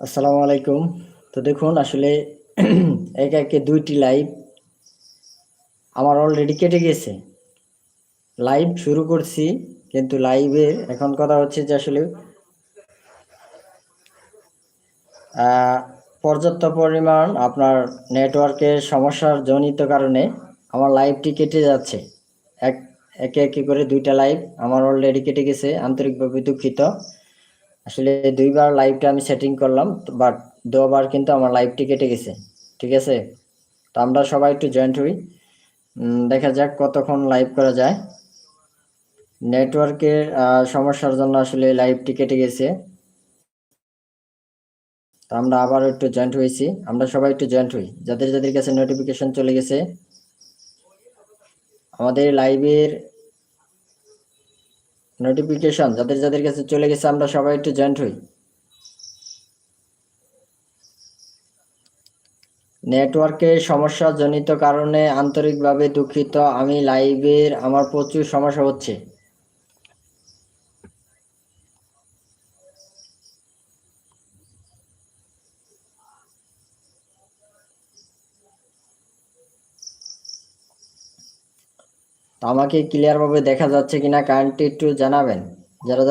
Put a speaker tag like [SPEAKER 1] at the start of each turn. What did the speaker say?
[SPEAKER 1] আসসালামু আলাইকুম। তো দেখুন, আসলে একে একে দুইটি লাইভ আমার অলরেডি কেটে গেছে। লাইভ শুরু করছি, কিন্তু লাইভের এখন কথা হচ্ছে যে আসলে পর্যাপ্ত পরিমাণ আপনার নেটওয়ার্কের সমস্যার জনিত কারণে আমার লাইভটি কেটে যাচ্ছে। এক, একে একে করে দুইটা লাইভ আমার অলরেডি কেটে গেছে, আন্তরিকভাবে দুঃখিত। আসলে দুইবার লাইভটা আমি সেটিং করলাম বাট দুবার কিন্তু আমার লাইভটি কেটে গেছে, ঠিক আছে? তো আমরা সবাই একটু জয়েন্ট হই। দেখা যাক কতক্ষণ লাইভ করা যায়। নেটওয়ার্কের সমস্যার জন্য আসলে লাইভটি কেটে গেছে। তো আমরা আবার একটু জয়েন্ট হয়েছি। আমরা সবাই একটু জয়েন্ট হই। যাদের যাদের কাছে নোটিফিকেশন চলে গেছে, আমাদের লাইভের নোটিফিকেশন যাদের যাদের কাছে চলে গেছে, আমরা সবাই একটু জয়েন্ট হই। নেটওয়ার্কে সমস্যা জনিত কারণে আন্তরিকভাবে দুঃখিত। আমি লাইভের আমার প্রচুর সমস্যা হচ্ছে। আমাকে ক্লিয়ারভাবে দেখা যাচ্ছে কিনা কারেন্টটি একটু জানাবেন। যারা